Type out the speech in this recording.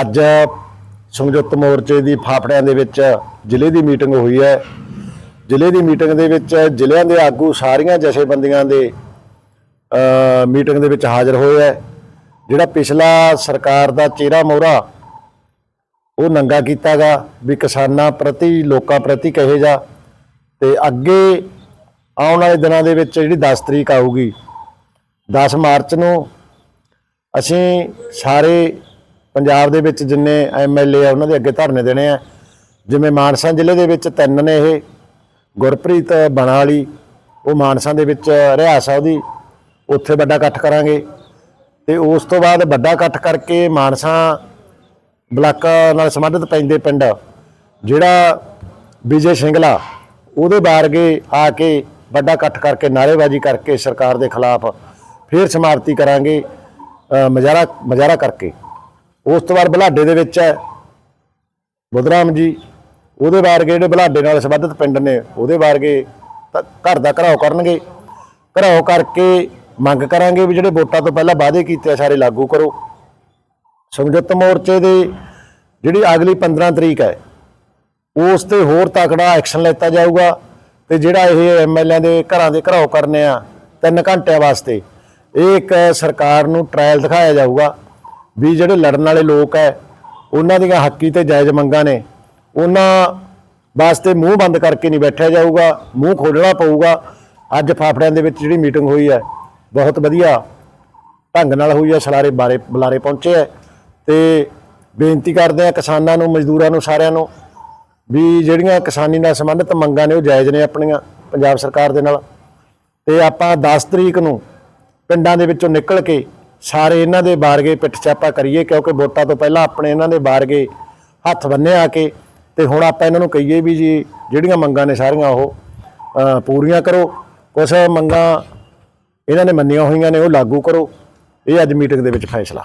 ਅੱਜ ਸੰਯੁਕਤ ਮੋਰਚੇ ਦੀ ਫਾਫੜਿਆਂ ਦੇ ਵਿੱਚ ਜ਼ਿਲ੍ਹੇ ਦੀ ਮੀਟਿੰਗ ਹੋਈ ਹੈ। ਜ਼ਿਲ੍ਹੇ ਦੀ ਮੀਟਿੰਗ ਦੇ ਵਿੱਚ ਜ਼ਿਲ੍ਹਿਆਂ ਦੇ ਆਗੂ ਸਾਰੀਆਂ ਜਥੇਬੰਦੀਆਂ ਦੇ ਮੀਟਿੰਗ ਦੇ ਵਿੱਚ ਹਾਜ਼ਰ ਹੋਏ ਹੈ। ਜਿਹੜਾ ਪਿਛਲਾ ਸਰਕਾਰ ਦਾ ਚਿਹਰਾ ਮੋਹਰਾ, ਉਹ ਨੰਗਾ ਕੀਤਾਗਾ ਵੀ ਕਿਸਾਨਾਂ ਪ੍ਰਤੀ, ਲੋਕਾਂ ਪ੍ਰਤੀ ਕਹੇ ਜਾ। ਤੇ ਅੱਗੇ ਆਉਣ ਵਾਲੇ ਦਿਨਾਂ ਦੇ ਵਿੱਚ ਜਿਹੜੀ 10 ਤਰੀਕ ਆਊਗੀ 10 ਮਾਰਚ ਨੂੰ ਅਸੀਂ ਸਾਰੇ ਪੰਜਾਬ ਦੇ ਵਿੱਚ ਜਿੰਨੇ ਐਮਐਲਏ ਆ ਉਹਨਾਂ ਦੇ ਅੱਗੇ ਧਰਨੇ ਦੇਣੇ ਆ। ਜਿਵੇਂ ਮਾਨਸਾ ਜ਼ਿਲ੍ਹੇ ਦੇ ਵਿੱਚ ਤਿੰਨ ਨੇ ਇਹ ਗੁਰਪ੍ਰੀਤ ਬਣਾਲੀ ਉਹ ਮਾਨਸਾ ਦੇ ਵਿੱਚ ਰਿਹਾਸਾ ਉਹਦੀ ਉੱਥੇ ਵੱਡਾ ਇਕੱਠ ਕਰਾਂਗੇ। ਤੇ ਉਸ ਤੋਂ ਬਾਅਦ ਵੱਡਾ ਇਕੱਠ ਕਰਕੇ ਮਾਨਸਾ ਬਲਾਕ ਨਾਲ ਸੰਬੰਧਿਤ ਪੈਂਦੇ ਪਿੰਡ ਜਿਹੜਾ ਵਿਜੇ ਸਿੰਗਲਾ ਉਹਦੇ ਬਾਰਗੇ ਆ ਕੇ ਵੱਡਾ ਇਕੱਠ ਕਰਕੇ ਨਾਅਰੇਬਾਜ਼ੀ ਕਰਕੇ ਸਰਕਾਰ ਦੇ ਖਿਲਾਫ ਫੇਰ ਸਮਾਪਤੀ ਕਰਾਂਗੇ ਅ, ਮਜ਼ਾਰਾ ਮਜ਼ਾਰਾ ਕਰਕੇ। ਉਸ ਤੋਂ ਬਾਅਦ ਬਲਾਡੇ ਦੇ ਵਿੱਚ ਹੈ। ਬੁੱਧਰਾਮ ਜੀ, ਉਹਦੇ ਬਾਰਗੇ ਜਿਹੜੇ ਬਲਾਡੇ ਨਾਲ ਸੰਬੰਧਿਤ ਪਿੰਡ ਨੇ, ਉਹਦੇ ਬਾਰਗੇ ਤਾਂ ਘਰ ਦਾ ਘਰਾਓ ਕਰਨਗੇ। ਘਰਾਓ ਕਰਕੇ ਮੰਗ ਕਰਾਂਗੇ ਵੀ ਜਿਹੜੇ ਵੋਟਾਂ ਤੋਂ ਪਹਿਲਾਂ ਵਾਅਦੇ ਕੀਤੇ ਆ, ਸਾਰੇ ਲਾਗੂ ਕਰੋ। ਸੰਯੁਕਤ ਮੋਰਚੇ ਦੇ ਜਿਹੜੀ ਅਗਲੀ 15 ਤਰੀਕ ਹੈ, ਉਸ ਤੇ ਹੋਰ ਤਕੜਾ ਐਕਸ਼ਨ ਲੈਤਾ ਜਾਊਗਾ ਤੇ ਜਿਹੜਾ ਇਹ ਐਮਐਲਏ ਦੇ ਘਰਾਂ ਦੇ ਘਰਾਓ ਕਰਨੇ ਆ 3 ਘੰਟਿਆਂ ਵਾਸਤੇ, ਇਹ ਇੱਕ ਸਰਕਾਰ ਨੂੰ ਟ੍ਰਾਇਲ ਦਿਖਾਇਆ ਜਾਊਗਾ। ਵੀ ਜਿਹੜੇ ਲੜਨ ਵਾਲੇ ਲੋਕ ਹੈ ਉਹਨਾਂ ਦੀਆਂ ਹੱਕੀ ਤੇ ਜਾਇਜ਼ ਮੰਗਾਂ ਨੇ, ਉਹਨਾਂ ਵਾਸਤੇ ਮੂੰਹ ਬੰਦ ਕਰਕੇ ਨਹੀਂ ਬੈਠਿਆ ਜਾਊਗਾ, ਮੂੰਹ ਖੋਲਣਾ ਪਊਗਾ। ਅੱਜ ਫਾਫੜਿਆਂ ਦੇ ਵਿੱਚ ਜਿਹੜੀ ਮੀਟਿੰਗ ਹੋਈ ਹੈ ਬਹੁਤ ਵਧੀਆ ਢੰਗ ਨਾਲ ਹੋਈ ਹੈ ਸਲਾਰੇ ਬਾਰੇ ਬੁਲਾਰੇ ਪਹੁੰਚੇ ਹੈ ਤੇ ਬੇਨਤੀ ਕਰਦੇ ਆ ਕਿਸਾਨਾਂ ਨੂੰ, ਮਜ਼ਦੂਰਾਂ ਨੂੰ, ਸਾਰਿਆਂ ਨੂੰ ਵੀ ਜਿਹੜੀਆਂ ਕਿਸਾਨੀ ਨਾਲ ਸੰਬੰਧਿਤ ਮੰਗਾਂ ਨੇ, ਉਹ ਜਾਇਜ਼ ਨੇ ਆਪਣੀਆਂ, ਪੰਜਾਬ ਸਰਕਾਰ ਦੇ ਨਾਲ। ਤੇ ਆਪਾਂ 10 ਤਰੀਕ ਨੂੰ ਪਿੰਡਾਂ ਦੇ ਵਿੱਚੋਂ ਨਿਕਲ ਕੇ ਸਾਰੇ ਇਹਨਾਂ ਦੇ ਬਾਰਗੇ ਪਿੱਠ ਚਾਪਾ ਕਰੀਏ, ਕਿਉਂਕਿ ਵੋਟਾਂ ਤੋਂ ਪਹਿਲਾਂ ਆਪਣੇ ਇਹਨਾਂ ਦੇ ਬਾਰਗੇ ਹੱਥ ਬੰਨੇ ਆ ਕੇ, ਤੇ ਹੁਣ ਆਪਾਂ ਇਹਨਾਂ ਨੂੰ ਕਹੀਏ ਵੀ ਜੀ, ਜਿਹੜੀਆਂ ਮੰਗਾਂ ਨੇ ਸਾਰੀਆਂ ਉਹ ਪੂਰੀਆਂ ਕਰੋ। ਕੁਝ ਮੰਗਾਂ ਇਹਨਾਂ ਨੇ ਮੰਨੀਆਂ ਹੋਈਆਂ ਨੇ, ਉਹ ਲਾਗੂ ਕਰੋ। ਇਹ ਅੱਜ ਮੀਟਿੰਗ ਦੇ ਵਿੱਚ ਫੈਸਲਾ।